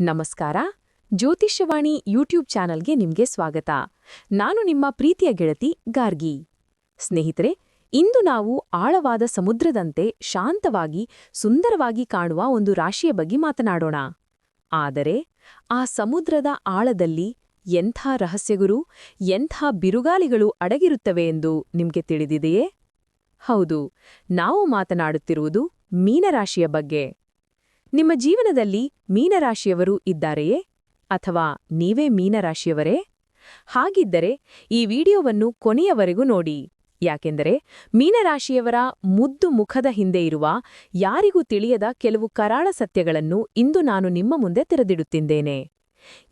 ನಮಸ್ಕಾರ. ಜ್ಯೋತಿಷ್ಯವಾಣಿ ಯೂಟ್ಯೂಬ್ ಚಾನಲ್ಗೆ ನಿಮ್ಗೆ ಸ್ವಾಗತ. ನಾನು ನಿಮ್ಮ ಪ್ರೀತಿಯ ಗೆಳತಿ ಗಾರ್ಗಿ. ಸ್ನೇಹಿತರೆ, ಇಂದು ನಾವು ಆಳವಾದ ಸಮುದ್ರದಂತೆ ಶಾಂತವಾಗಿ, ಸುಂದರವಾಗಿ ಕಾಣುವ ಒಂದು ರಾಶಿಯ ಬಗ್ಗೆ ಮಾತನಾಡೋಣ. ಆದರೆ, ಆ ಸಮುದ್ರದ ಆಳದಲ್ಲಿ ಎಂಥ ರಹಸ್ಯಗುರು, ಎಂಥ ಬಿರುಗಾಲಿಗಳು ಅಡಗಿರುತ್ತವೆ ಎಂದು ನಿಮ್ಗೆ ತಿಳಿದಿದೆಯೇ? ಹೌದು, ನಾವು ಮಾತನಾಡುತ್ತಿರುವುದು ಮೀನರಾಶಿಯ ಬಗ್ಗೆ. ನಿಮ್ಮ ಜೀವನದಲ್ಲಿ ಮೀನರಾಶಿಯವರು ಇದ್ದಾರೆಯೇ? ಅಥವಾ ನೀವೇ ಮೀನರಾಶಿಯವರೇ? ಹಾಗಿದ್ದರೆ ಈ ವಿಡಿಯೋವನ್ನು ಕೊನೆಯವರೆಗೂ ನೋಡಿ. ಯಾಕೆಂದರೆ ಮೀನರಾಶಿಯವರ ಮುದ್ದು ಮುಖದ ಹಿಂದೆ ಇರುವ ಯಾರಿಗೂ ತಿಳಿಯದ ಕೆಲವು ಕರಾಳ ಸತ್ಯಗಳನ್ನು ಇಂದು ನಾನು ನಿಮ್ಮ ಮುಂದೆ ತೆರೆದಿಡುತ್ತಿದ್ದೇನೆ.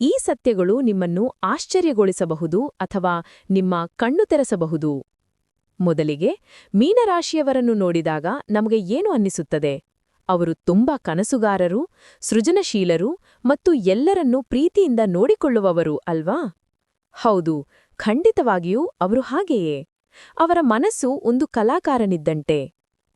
ಈ ಸತ್ಯಗಳು ನಿಮ್ಮನ್ನು ಆಶ್ಚರ್ಯಗೊಳಿಸಬಹುದು ಅಥವಾ ನಿಮ್ಮ ಕಣ್ಣು ತೆರೆಸಬಹುದು. ಮೊದಲಿಗೆ ಮೀನರಾಶಿಯವರನ್ನು ನೋಡಿದಾಗ ನಮಗೆ ಏನು ಅನ್ನಿಸುತ್ತದೆ? ಅವರು ತುಂಬಾ ಕನಸುಗಾರರು, ಸೃಜನಶೀಲರು ಮತ್ತು ಎಲ್ಲರನ್ನೂ ಪ್ರೀತಿಯಿಂದ ನೋಡಿಕೊಳ್ಳುವವರು ಅಲ್ವಾ? ಹೌದು, ಖಂಡಿತವಾಗಿಯೂ ಅವರು ಹಾಗೆಯೇ. ಅವರ ಮನಸ್ಸು ಒಂದು ಕಲಾಕಾರನಿದ್ದಂತೆ.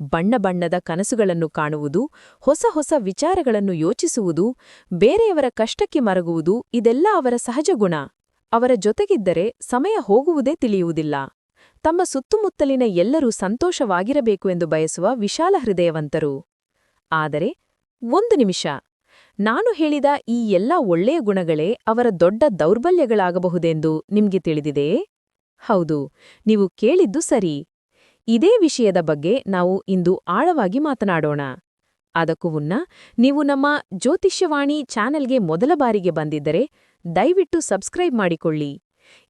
ಬಣ್ಣ ಬಣ್ಣದ ಕನಸುಗಳನ್ನು ಕಾಣುವುದು, ಹೊಸ ಹೊಸ ವಿಚಾರಗಳನ್ನು ಯೋಚಿಸುವುದು, ಬೇರೆಯವರ ಕಷ್ಟಕ್ಕೆ ಮರಗುವುದು ಇದೆಲ್ಲ ಅವರ ಸಹಜ ಗುಣ. ಅವರ ಜೊತೆಗಿದ್ದರೆ ಸಮಯ ಹೋಗುವುದೇ ತಿಳಿಯುವುದಿಲ್ಲ. ತಮ್ಮ ಸುತ್ತಮುತ್ತಲಿನ ಎಲ್ಲರೂ ಸಂತೋಷವಾಗಿರಬೇಕು ಎಂದು ಬಯಸುವ ವಿಶಾಲ ಹೃದಯವಂತರು. ಆದರೆ ಒಂದು ನಿಮಿಷ. ನಾನು ಹೇಳಿದ ಈ ಎಲ್ಲ ಒಳ್ಳೆಯ ಗುಣಗಳೇ ಅವರ ದೊಡ್ಡ ದೌರ್ಬಲ್ಯಗಳಾಗಬಹುದೆಂದು ನಿಮ್ಗೆ ತಿಳಿದಿದೆಯೇ? ಹೌದು, ನೀವು ಕೇಳಿದ್ದು ಸರಿ. ಇದೇ ವಿಷಯದ ಬಗ್ಗೆ ನಾವು ಇಂದು ಆಳವಾಗಿ ಮಾತನಾಡೋಣ. ಅದಕ್ಕೂ ಮುನ್ನ ನೀವು ನಮ್ಮ ಜ್ಯೋತಿಷ್ಯವಾಣಿ ಚಾನೆಲ್ಗೆ ಮೊದಲ ಬಾರಿಗೆ ಬಂದಿದ್ದರೆ ದಯವಿಟ್ಟು ಸಬ್ಸ್ಕ್ರೈಬ್ ಮಾಡಿಕೊಳ್ಳಿ.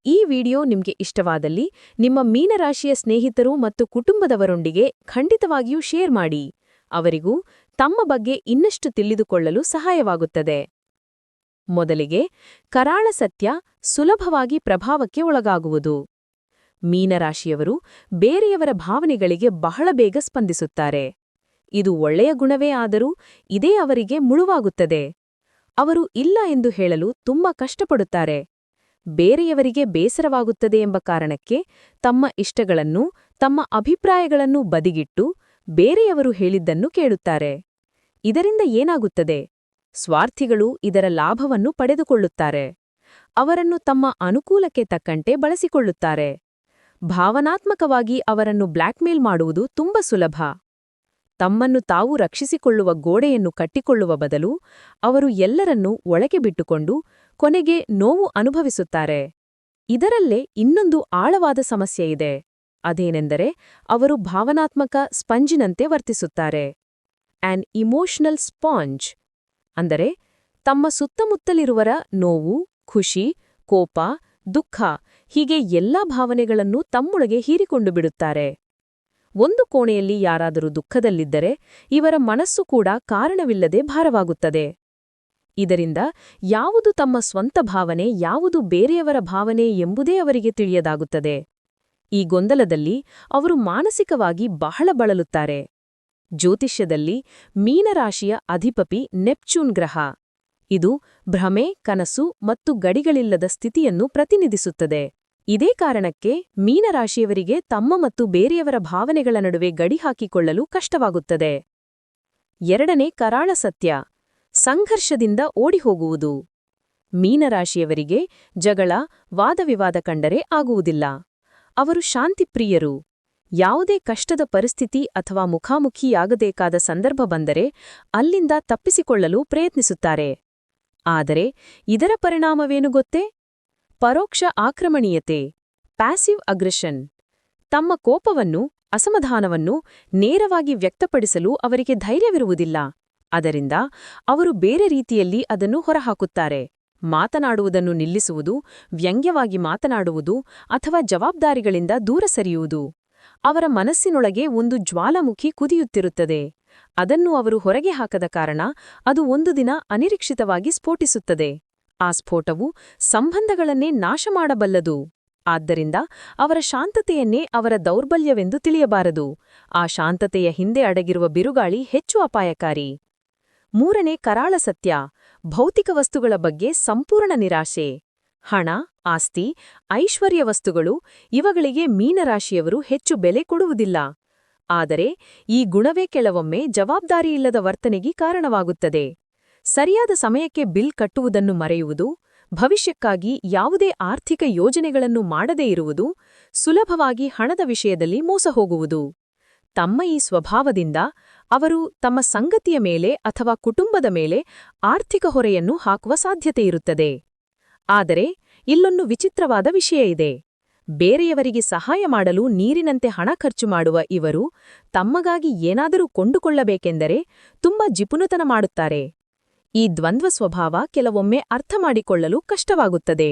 ಈ ವಿಡಿಯೋ ನಿಮಗೆ ಇಷ್ಟವಾದಲ್ಲಿ ನಿಮ್ಮ ಮೀನರಾಶಿಯ ಸ್ನೇಹಿತರು ಮತ್ತು ಕುಟುಂಬದವರೊಂದಿಗೆ ಖಂಡಿತವಾಗಿಯೂ ಶೇರ್ ಮಾಡಿ. ಅವರಿಗೂ ತಮ್ಮ ಬಗ್ಗೆ ಇನ್ನಷ್ಟು ತಿಳಿದುಕೊಳ್ಳಲು ಸಹಾಯವಾಗುತ್ತದೆ. ಮೊದಲಿಗೆ ಕರಾಳ ಸತ್ಯ ಸುಲಭವಾಗಿ ಪ್ರಭಾವಕ್ಕೆ ಒಳಗಾಗುವುದು. ಮೀನರಾಶಿಯವರು ಬೇರೆಯವರ ಭಾವನೆಗಳಿಗೆ ಬಹಳ ಬೇಗ ಸ್ಪಂದಿಸುತ್ತಾರೆ. ಇದು ಒಳ್ಳೆಯ ಗುಣವೇ ಆದರೂ ಇದೇ ಅವರಿಗೆ ಮುಳುವಾಗುತ್ತದೆ. ಅವರು ಇಲ್ಲ ಎಂದು ಹೇಳಲು ತುಂಬಾ ಕಷ್ಟಪಡುತ್ತಾರೆ. ಬೇರೆಯವರಿಗೆ ಬೇಸರವಾಗುತ್ತದೆ ಎಂಬ ಕಾರಣಕ್ಕೆ ತಮ್ಮ ಇಷ್ಟಗಳನ್ನು, ತಮ್ಮ ಅಭಿಪ್ರಾಯಗಳನ್ನು ಬದಿಗಿಟ್ಟು ಬೇರೆಯವರು ಹೇಳಿದ್ದನ್ನು ಕೇಳುತ್ತಾರೆ. ಇದರಿಂದ ಏನಾಗುತ್ತದೆ? ಸ್ವಾರ್ಥಿಗಳು ಇದರ ಲಾಭವನ್ನು ಪಡೆದುಕೊಳ್ಳುತ್ತಾರೆ. ಅವರನ್ನು ತಮ್ಮ ಅನುಕೂಲಕ್ಕೆ ತಕ್ಕಂತೆ ಬಳಸಿಕೊಳ್ಳುತ್ತಾರೆ. ಭಾವನಾತ್ಮಕವಾಗಿ ಅವರನ್ನು ಬ್ಲ್ಯಾಕ್ಮೇಲ್ ಮಾಡುವುದು ತುಂಬ ಸುಲಭ. ತಮ್ಮನ್ನು ತಾವು ರಕ್ಷಿಸಿಕೊಳ್ಳುವ ಗೋಡೆಯನ್ನು ಕಟ್ಟಿಕೊಳ್ಳುವ ಬದಲು ಅವರು ಎಲ್ಲರನ್ನೂ ಒಳಗೆ ಬಿಟ್ಟುಕೊಂಡು ಕೊನೆಗೆ ನೋವು ಅನುಭವಿಸುತ್ತಾರೆ. ಇದರಲ್ಲೇ ಇನ್ನೊಂದು ಆಳವಾದ ಸಮಸ್ಯೆಯಿದೆ ಅದೇನೆಂದರೆ ಅವರು ಭಾವನಾತ್ಮಕ ಸ್ಪಂಜಿನಂತೆ ವರ್ತಿಸುತ್ತಾರೆ. ಆನ್ ಇಮೋಷನಲ್ ಸ್ಪಾಂಜ್ ಅಂದರೆ ತಮ್ಮ ಸುತ್ತಮುತ್ತಲಿರುವರ ನೋವು, ಖುಷಿ, ಕೋಪ, ದುಃಖ ಹೀಗೆ ಎಲ್ಲಾ ಭಾವನೆಗಳನ್ನು ತಮ್ಮೊಳಗೆ ಹೀರಿಕೊಂಡು ಬಿಡುತ್ತಾರೆ. ಒಂದು ಕೋಣೆಯಲ್ಲಿ ಯಾರಾದರೂ ದುಃಖದಲ್ಲಿದ್ದರೆ ಇವರ ಮನಸ್ಸು ಕೂಡ ಕಾರಣವಿಲ್ಲದೆ ಭಾರವಾಗುತ್ತದೆ. ಇದರಿಂದ ಯಾವುದು ತಮ್ಮ ಸ್ವಂತ ಭಾವನೆ, ಯಾವುದು ಬೇರೆಯವರ ಭಾವನೆ ಎಂಬುದೇ ಅವರಿಗೆ ತಿಳಿಯದಾಗುತ್ತದೆ. ಈ ಗೊಂದಲದಲ್ಲಿ ಅವರು ಮಾನಸಿಕವಾಗಿ ಬಹಳ ಬಳಲುತ್ತಾರೆ. ಜ್ಯೋತಿಷ್ಯದಲ್ಲಿ ಮೀನರಾಶಿಯ ಅಧಿಪತಿ ನೆಪ್ಚೂನ್ ಗ್ರಹ. ಇದು ಭ್ರಮೆ, ಕನಸು ಮತ್ತು ಗಡಿಗಳಿಲ್ಲದ ಸ್ಥಿತಿಯನ್ನು ಪ್ರತಿನಿಧಿಸುತ್ತದೆ. ಇದೇ ಕಾರಣಕ್ಕೆ ಮೀನರಾಶಿಯವರಿಗೆ ತಮ್ಮ ಮತ್ತು ಬೇರೆಯವರ ಭಾವನೆಗಳ ನಡುವೆ ಗಡಿ ಹಾಕಿಕೊಳ್ಳಲು ಕಷ್ಟವಾಗುತ್ತದೆ. ಎರಡನೇ ಕರಾಳ ಸತ್ಯ. ಸಂಘರ್ಷದಿಂದ ಓಡಿಹೋಗುವುದು. ಮೀನರಾಶಿಯವರಿಗೆ ಜಗಳ, ವಾದವಿವಾದ ಕಂಡರೆ ಆಗುವುದಿಲ್ಲ. ಅವರು ಶಾಂತಿಪ್ರಿಯರು. ಯಾವುದೇ ಕಷ್ಟದ ಪರಿಸ್ಥಿತಿ ಅಥವಾ ಮುಖಾಮುಖಿಯಾಗಬೇಕಾದ ಸಂದರ್ಭ ಬಂದರೆ ಅಲ್ಲಿಂದ ತಪ್ಪಿಸಿಕೊಳ್ಳಲು ಪ್ರಯತ್ನಿಸುತ್ತಾರೆ. ಆದರೆ ಇದರ ಪರಿಣಾಮವೇನು ಗೊತ್ತೇ? ಪರೋಕ್ಷ ಆಕ್ರಮಣೀಯತೆ, ಪ್ಯಾಸಿವ್ ಅಗ್ರೆಷನ್, ತಮ್ಮ ಕೋಪವನ್ನು, ಅಸಮಾಧಾನವನ್ನು ನೇರವಾಗಿ ವ್ಯಕ್ತಪಡಿಸಲು ಅವರಿಗೆ ಧೈರ್ಯವಿರುವುದಿಲ್ಲ. ಅದರಿಂದ ಅವರು ಬೇರೆ ರೀತಿಯಲ್ಲಿ ಅದನ್ನು ಹೊರಹಾಕುತ್ತಾರೆ. ಮಾತನಾಡುವುದನ್ನು ನಿಲ್ಲಿಸುವುದು, ವ್ಯಂಗ್ಯವಾಗಿ ಮಾತನಾಡುವುದು ಅಥವಾ ಜವಾಬ್ದಾರಿಗಳಿಂದ ದೂರ ಸರಿಯುವುದು. ಅವರ ಮನಸ್ಸಿನೊಳಗೆ ಒಂದು ಜ್ವಾಲಾಮುಖಿ ಕುದಿಯುತ್ತಿರುತ್ತದೆ. ಅದನ್ನು ಅವರು ಹೊರಗೆ ಹಾಕದ ಕಾರಣ ಅದು ಒಂದು ದಿನ ಅನಿರೀಕ್ಷಿತವಾಗಿ ಸ್ಫೋಟಿಸುತ್ತದೆ. ಆ ಸ್ಫೋಟವು ಸಂಬಂಧಗಳನ್ನೇ ನಾಶ ಮಾಡಬಲ್ಲದು. ಆದ್ದರಿಂದ ಅವರ ಶಾಂತತೆಯನ್ನೇ ಅವರ ದೌರ್ಬಲ್ಯವೆಂದು ತಿಳಿಯಬಾರದು. ಆ ಶಾಂತತೆಯ ಹಿಂದೆ ಅಡಗಿರುವ ಬಿರುಗಾಳಿ ಹೆಚ್ಚು ಅಪಾಯಕಾರಿ. ಮೂರನೇ ಕರಾಳ ಸತ್ಯ, ಭೌತಿಕ ವಸ್ತುಗಳ ಬಗ್ಗೆ ಸಂಪೂರ್ಣ ನಿರಾಶೆ. ಹಣ, ಆಸ್ತಿ, ಐಶ್ವರ್ಯ ವಸ್ತುಗಳು, ಇವುಗಳಿಗೆ ಮೀನರಾಶಿಯವರು ಹೆಚ್ಚು ಬೆಲೆ ಕೊಡುವುದಿಲ್ಲ. ಆದರೆ, ಈ ಗುಣವೇ ಕೆಲವೊಮ್ಮೆ ಜವಾಬ್ದಾರಿಯಿಲ್ಲದ ವರ್ತನೆಗೆ ಕಾರಣವಾಗುತ್ತದೆ. ಸರಿಯಾದ ಸಮಯಕ್ಕೆ ಬಿಲ್ ಕಟ್ಟುವುದನ್ನು ಮರೆಯುವುದು, ಭವಿಷ್ಯಕ್ಕಾಗಿ ಯಾವುದೇ ಆರ್ಥಿಕ ಯೋಜನೆಗಳನ್ನು ಮಾಡದೇ ಇರುವುದು, ಸುಲಭವಾಗಿ ಹಣದ ವಿಷಯದಲ್ಲಿ ಮೋಸ ಹೋಗುವುದು ತಮ್ಮ ಈ ಸ್ವಭಾವದಿಂದ ಅವರು ತಮ್ಮ ಸಂಗತಿಯ ಮೇಲೆ ಅಥವಾ ಕುಟುಂಬದ ಮೇಲೆ ಆರ್ಥಿಕ ಹೊರೆಯನ್ನು ಹಾಕುವ ಸಾಧ್ಯತೆಯಿರುತ್ತದೆ ಆದರೆ ಇಲ್ಲೊಂದು ವಿಚಿತ್ರವಾದ ವಿಷಯ ಇದೆ. ಬೇರೆಯವರಿಗೆ ಸಹಾಯ ಮಾಡಲು ನೀರಿನಂತೆ ಹಣ ಖರ್ಚು ಮಾಡುವ ಇವರು ತಮ್ಮಗಾಗಿ ಏನಾದರೂ ಕೊಂಡುಕೊಳ್ಳಬೇಕೆಂದರೆ ತುಂಬಾ ಜಿಪುನತನ ಮಾಡುತ್ತಾರೆ. ಈ ದ್ವಂದ್ವ ಸ್ವಭಾವ ಕೆಲವೊಮ್ಮೆ ಅರ್ಥ ಮಾಡಿಕೊಳ್ಳಲು ಕಷ್ಟವಾಗುತ್ತದೆ.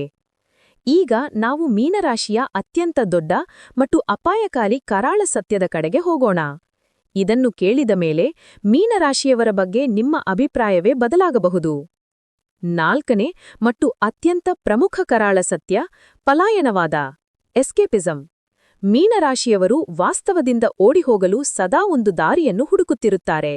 ಈಗ ನಾವು ಮೀನರಾಶಿಯ ಅತ್ಯಂತ ದೊಡ್ಡ ಮತ್ತು ಅಪಾಯಕಾರಿ ಕರಾಳ ಸತ್ಯದ ಕಡೆಗೆ ಹೋಗೋಣ. ಇದನ್ನು ಕೇಳಿದ ಮೇಲೆ ಮೀನರಾಶಿಯವರ ಬಗ್ಗೆ ನಿಮ್ಮ ಅಭಿಪ್ರಾಯವೇ ಬದಲಾಗಬಹುದು. ನಾಲ್ಕನೇ ಮತ್ತು ಅತ್ಯಂತ ಪ್ರಮುಖ ಕರಾಳ ಸತ್ಯ ಪಲಾಯನವಾದ, ಎಸ್ಕೇಪಿಸಂ. ಮೀನರಾಶಿಯವರು ವಾಸ್ತವದಿಂದ ಓಡಿಹೋಗಲು ಸದಾ ಒಂದು ದಾರಿಯನ್ನು ಹುಡುಕುತ್ತಿರುತ್ತಾರೆ.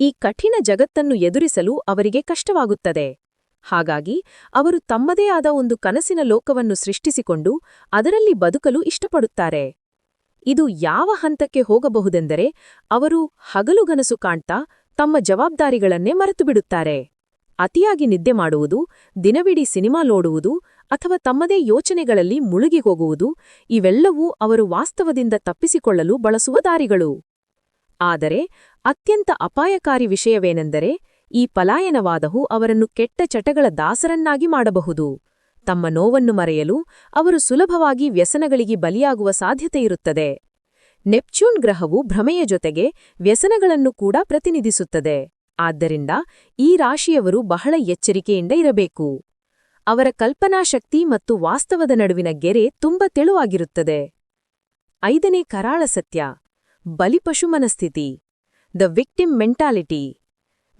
ಈ ಕಠಿಣ ಜಗತ್ತನ್ನು ಎದುರಿಸಲು ಅವರಿಗೆ ಕಷ್ಟವಾಗುತ್ತದೆ. ಹಾಗಾಗಿ ಅವರು ತಮ್ಮದೇ ಆದ ಒಂದು ಕನಸಿನ ಲೋಕವನ್ನು ಸೃಷ್ಟಿಸಿಕೊಂಡು ಅದರಲ್ಲಿ ಬದುಕಲು ಇಷ್ಟಪಡುತ್ತಾರೆ. ಇದು ಯಾವ ಹಂತಕ್ಕೆ ಹೋಗಬಹುದೆಂದರೆ ಅವರು ಹಗಲುಗನಸು ಕಾಣ್ತಾ ತಮ್ಮ ಜವಾಬ್ದಾರಿಗಳನ್ನೇ ಮರೆತುಬಿಡುತ್ತಾರೆ. ಅತಿಯಾಗಿ ನಿದ್ದೆ ಮಾಡುವುದು, ದಿನವಿಡೀ ಸಿನಿಮಾ ನೋಡುವುದು ಅಥವಾ ತಮ್ಮದೇ ಯೋಚನೆಗಳಲ್ಲಿ ಮುಳುಗಿ ಹೋಗುವುದು ಇವೆಲ್ಲವೂ ಅವರು ವಾಸ್ತವದಿಂದ ತಪ್ಪಿಸಿಕೊಳ್ಳಲು ಬಳಸುವ ದಾರಿಗಳು. ಆದರೆ ಅತ್ಯಂತ ಅಪಾಯಕಾರಿ ವಿಷಯವೇನೆಂದರೆ ಈ ಪಲಾಯನವಾದವು ಅವರನ್ನು ಕೆಟ್ಟ ಚಟಗಳ ದಾಸರನ್ನಾಗಿ ಮಾಡಬಹುದು. ತಮ್ಮ ನೋವನ್ನು ಮರೆಯಲು ಅವರು ಸುಲಭವಾಗಿ ವ್ಯಸನಗಳಿಗೆ ಬಲಿಯಾಗುವ ಸಾಧ್ಯತೆಯಿರುತ್ತದೆ ನೆಪ್ಚ್ಯೂನ್ ಗ್ರಹವು ಭ್ರಮೆಯ ಜೊತೆಗೆ ವ್ಯಸನಗಳನ್ನು ಕೂಡ ಪ್ರತಿನಿಧಿಸುತ್ತದೆ. ಆದ್ದರಿಂದ ಈ ರಾಶಿಯವರು ಬಹಳ ಎಚ್ಚರಿಕೆಯಿಂದ ಇರಬೇಕು. ಅವರ ಕಲ್ಪನಾಶಕ್ತಿ ಮತ್ತು ವಾಸ್ತವದ ನಡುವಿನ ಗೆರೆ ತುಂಬ ತೆಳುವಾಗಿರುತ್ತದೆ. ಐದನೇ ಕರಾಳ ಸತ್ಯ. ಬಲಿಪಶು ಮನಸ್ಥಿತಿ ದ ವಿಕ್ಟಿಮ್ ಮೆಂಟಾಲಿಟಿ.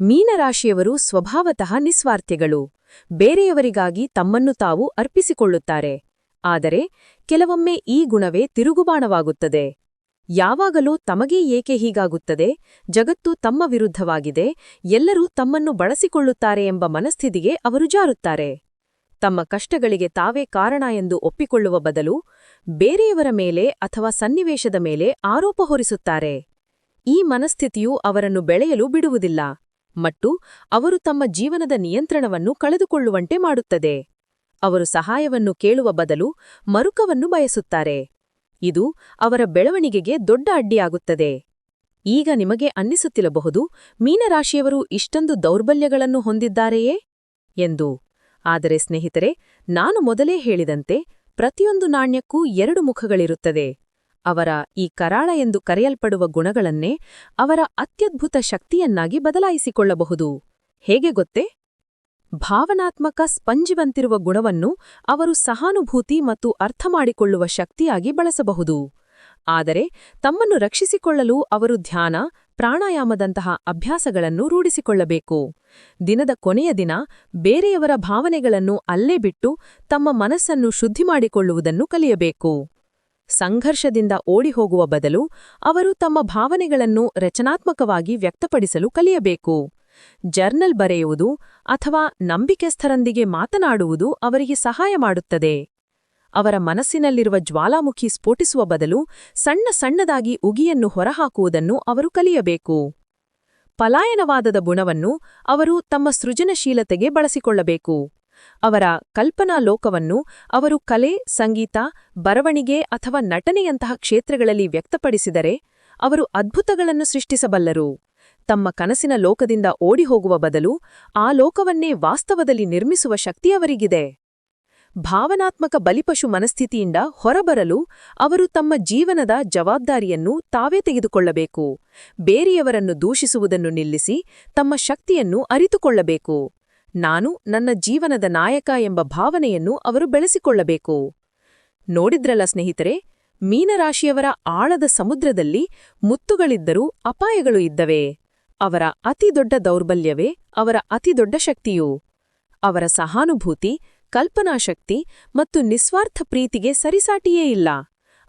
ಮೀನರಾಶಿಯವರು ಸ್ವಭಾವತಃ ನಿಸ್ವಾರ್ಥಿಗಳು. ಬೇರೆಯವರಿಗಾಗಿ ತಮ್ಮನ್ನು ತಾವು ಅರ್ಪಿಸಿಕೊಳ್ಳುತ್ತಾರೆ. ಆದರೆ, ಕೆಲವೊಮ್ಮೆ ಈ ಗುಣವೇ ತಿರುಗುಬಾಣವಾಗುತ್ತದೆ. ಯಾವಾಗಲೂ ತಮಗೇ ಏಕೆ ಹೀಗಾಗುತ್ತದೆ? ಜಗತ್ತು ತಮ್ಮ ವಿರುದ್ಧವಾಗಿದೆ. ಎಲ್ಲರೂ ತಮ್ಮನ್ನು ಬಳಸಿಕೊಳ್ಳುತ್ತಾರೆ ಎಂಬ ಮನಸ್ಥಿತಿಗೆ ಅವರು ಜಾರುತ್ತಾರೆ. ತಮ್ಮ ಕಷ್ಟಗಳಿಗೆ ತಾವೇ ಕಾರಣ ಎಂದು ಒಪ್ಪಿಕೊಳ್ಳುವ ಬದಲು ಬೇರೆಯವರ ಮೇಲೆ ಅಥವಾ ಸನ್ನಿವೇಶದ ಮೇಲೆ ಆರೋಪ ಹೊರಿಸುತ್ತಾರೆ. ಈ ಮನಸ್ಥಿತಿಯು ಅವರನ್ನು ಬೆಳೆಯಲು ಬಿಡುವುದಿಲ್ಲ. ಮತ್ತು ಅವರು ತಮ್ಮ ಜೀವನದ ನಿಯಂತ್ರಣವನ್ನು ಕಳೆದುಕೊಳ್ಳುವಂತೆ ಮಾಡುತ್ತದೆ. ಅವರು ಸಹಾಯವನ್ನು ಕೇಳುವ ಬದಲು ಮರುಕವನ್ನು ಬಯಸುತ್ತಾರೆ. ಇದು ಅವರ ಬೆಳವಣಿಗೆಗೆ ದೊಡ್ಡ ಅಡ್ಡಿಯಾಗುತ್ತದೆ. ಈಗ ನಿಮಗೆ ಅನ್ನಿಸುತ್ತಿರಬಹುದು, ಮೀನರಾಶಿಯವರು ಇಷ್ಟೊಂದು ದೌರ್ಬಲ್ಯಗಳನ್ನು ಹೊಂದಿದ್ದಾರೆಯೇ? ಎಂದು. ಆದರೆ ಸ್ನೇಹಿತರೆ, ನಾನು ಮೊದಲೇ ಹೇಳಿದಂತೆ ಪ್ರತಿಯೊಂದು ನಾಣ್ಯಕ್ಕೂ ಎರಡು ಮುಖಗಳಿರುತ್ತದೆ. ಅವರ ಈ ಕರಾಳ ಎಂದು ಕರೆಯಲ್ಪಡುವ ಗುಣಗಳನ್ನೇ ಅವರ ಅತ್ಯದ್ಭುತ ಶಕ್ತಿಯನ್ನಾಗಿ ಬದಲಾಯಿಸಿಕೊಳ್ಳಬಹುದು. ಹೇಗೆ ಗೊತ್ತೇ? ಭಾವನಾತ್ಮಕ ಸ್ಪಂಜಿವಂತಿರುವ ಗುಣವನ್ನು ಅವರು ಸಹಾನುಭೂತಿ ಮತ್ತು ಅರ್ಥಮಾಡಿಕೊಳ್ಳುವ ಶಕ್ತಿಯಾಗಿ ಬಳಸಬಹುದು. ಆದರೆ ತಮ್ಮನ್ನು ರಕ್ಷಿಸಿಕೊಳ್ಳಲು ಅವರು ಧ್ಯಾನ, ಪ್ರಾಣಾಯಾಮದಂತಹ ಅಭ್ಯಾಸಗಳನ್ನು ರೂಢಿಸಿಕೊಳ್ಳಬೇಕು. ದಿನದ ಕೊನೆಯ ದಿನ ಬೇರೆಯವರ ಭಾವನೆಗಳನ್ನು ಅಲ್ಲೇ ಬಿಟ್ಟು ತಮ್ಮ ಮನಸ್ಸನ್ನು ಶುದ್ಧಿ ಮಾಡಿಕೊಳ್ಳುವುದನ್ನು ಕಲಿಯಬೇಕು. ಸಂಘರ್ಷದಿಂದ ಓಡಿಹೋಗುವ ಬದಲು ಅವರು ತಮ್ಮ ಭಾವನೆಗಳನ್ನು ರಚನಾತ್ಮಕವಾಗಿ ವ್ಯಕ್ತಪಡಿಸಲು ಕಲಿಯಬೇಕು. ಜರ್ನಲ್ ಬರೆಯುವುದು ಅಥವಾ ನಂಬಿಕೆಸ್ಥರೊಂದಿಗೆ ಮಾತನಾಡುವುದು ಅವರಿಗೆ ಸಹಾಯ ಮಾಡುತ್ತದೆ. ಅವರ ಮನಸ್ಸಿನಲ್ಲಿರುವ ಜ್ವಾಲಾಮುಖಿ ಸ್ಫೋಟಿಸುವ ಬದಲು ಸಣ್ಣ ಸಣ್ಣದಾಗಿ ಉಗಿಯನ್ನು ಹೊರಹಾಕುವುದನ್ನು ಅವರು ಕಲಿಯಬೇಕು. ಪಲಾಯನವಾದದ ಗುಣವನ್ನು ಅವರು ತಮ್ಮ ಸೃಜನಶೀಲತೆಗೆ ಬಳಸಿಕೊಳ್ಳಬೇಕು. ಅವರ ಕಲ್ಪನಾ ಲೋಕವನ್ನು ಅವರು ಕಲೆ, ಸಂಗೀತ, ಬರವಣಿಗೆ ಅಥವಾ ನಟನೆಯಂತಹ ಕ್ಷೇತ್ರಗಳಲ್ಲಿ ವ್ಯಕ್ತಪಡಿಸಿದರೆ ಅವರು ಅದ್ಭುತಗಳನ್ನು ಸೃಷ್ಟಿಸಬಲ್ಲರು. ತಮ್ಮ ಕನಸಿನ ಲೋಕದಿಂದ ಓಡಿಹೋಗುವ ಬದಲು ಆ ಲೋಕವನ್ನೇ ವಾಸ್ತವದಲ್ಲಿ ನಿರ್ಮಿಸುವ ಶಕ್ತಿ ಅವರಿಗಿದೆ. ಭಾವನಾತ್ಮಕ ಬಲಿಪಶು ಮನಸ್ಥಿತಿಯಿಂದ ಹೊರಬರಲು ಅವರು ತಮ್ಮ ಜೀವನದ ಜವಾಬ್ದಾರಿಯನ್ನು ತಾವೇ ತೆಗೆದುಕೊಳ್ಳಬೇಕು. ಬೇರೆಯವರನ್ನು ದೂಷಿಸುವುದನ್ನು ನಿಲ್ಲಿಸಿ ತಮ್ಮ ಶಕ್ತಿಯನ್ನು ಅರಿತುಕೊಳ್ಳಬೇಕು. ನಾನು ನನ್ನ ಜೀವನದ ನಾಯಕ ಎಂಬ ಭಾವನೆಯನ್ನು ಅವರು ಬೆಳೆಸಿಕೊಳ್ಳಬೇಕು. ನೋಡಿದ್ರಲ್ಲ ಸ್ನೇಹಿತರೆ, ಮೀನರಾಶಿಯವರ ಆಳದ ಸಮುದ್ರದಲ್ಲಿ ಮುತ್ತುಗಳಿದ್ದರೂ ಅಪಾಯಗಳು ಇದ್ದವೆ? ಅವರ ಅತಿದೊಡ್ಡ ದೌರ್ಬಲ್ಯವೇ ಅವರ ಅತಿದೊಡ್ಡ ಶಕ್ತಿಯು? ಅವರ ಸಹಾನುಭೂತಿ ಕಲ್ಪನಾಶಕ್ತಿ ಮತ್ತು ನಿಸ್ವಾರ್ಥ ಪ್ರೀತಿಗೆ ಸರಿಸಾಟಿಯೇ ಇಲ್ಲ.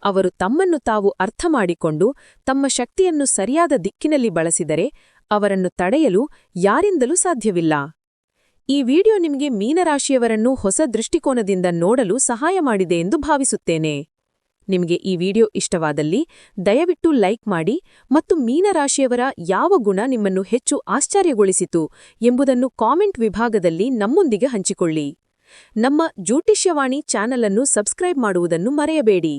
ಅವರು ತಮ್ಮನ್ನು ತಾವು ಅರ್ಥ ಮಾಡಿಕೊಂಡು ತಮ್ಮ ಶಕ್ತಿಯನ್ನು ಸರಿಯಾದ ದಿಕ್ಕಿನಲ್ಲಿ ಬಳಸಿದರೆ ಅವರನ್ನು ತಡೆಯಲು ಯಾರಿಂದಲೂ ಸಾಧ್ಯವಿಲ್ಲ. ಈ ವಿಡಿಯೋ ನಿಮಗೆ ಮೀನರಾಶಿಯವರನ್ನು ಹೊಸ ದೃಷ್ಟಿಕೋನದಿಂದ ನೋಡಲು ಸಹಾಯ ಮಾಡಿದೆ ಎಂದು ಭಾವಿಸುತ್ತೇನೆ. ನಿಮಗೆ ಈ ವಿಡಿಯೋ ಇಷ್ಟವಾದಲ್ಲಿ ದಯವಿಟ್ಟು ಲೈಕ್ ಮಾಡಿ ಮತ್ತು ಮೀನರಾಶಿಯವರ ಯಾವ ಗುಣ ನಿಮ್ಮನ್ನು ಹೆಚ್ಚು ಆಶ್ಚರ್ಯಗೊಳಿಸಿತು ಎಂಬುದನ್ನು ಕಾಮೆಂಟ್ ವಿಭಾಗದಲ್ಲಿ ನಮ್ಮೊಂದಿಗೆ ಹಂಚಿಕೊಳ್ಳಿ. ನಮ್ಮ ಜ್ಯೋತಿಷ್ಯವಾಣಿ ಚಾನಲ್ ಅನ್ನು ಸಬ್ಸ್ಕ್ರೈಬ್ ಮಾಡುವುದನ್ನು ಮರೆಯಬೇಡಿ.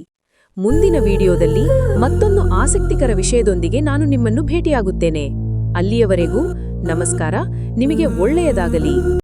ಮುಂದಿನ ವಿಡಿಯೋದಲ್ಲಿ ಮತ್ತೊಂದು ಆಸಕ್ತಿಕರ ವಿಷಯದೊಂದಿಗೆ ನಾನು ನಿಮ್ಮನ್ನು ಭೇಟಿಯಾಗುತ್ತೇನೆ. ಅಲ್ಲಿಯವರೆಗೂ ನಮಸ್ಕಾರ. ನಿಮಗೆ ಒಳ್ಳೆಯದಾಗಲಿ.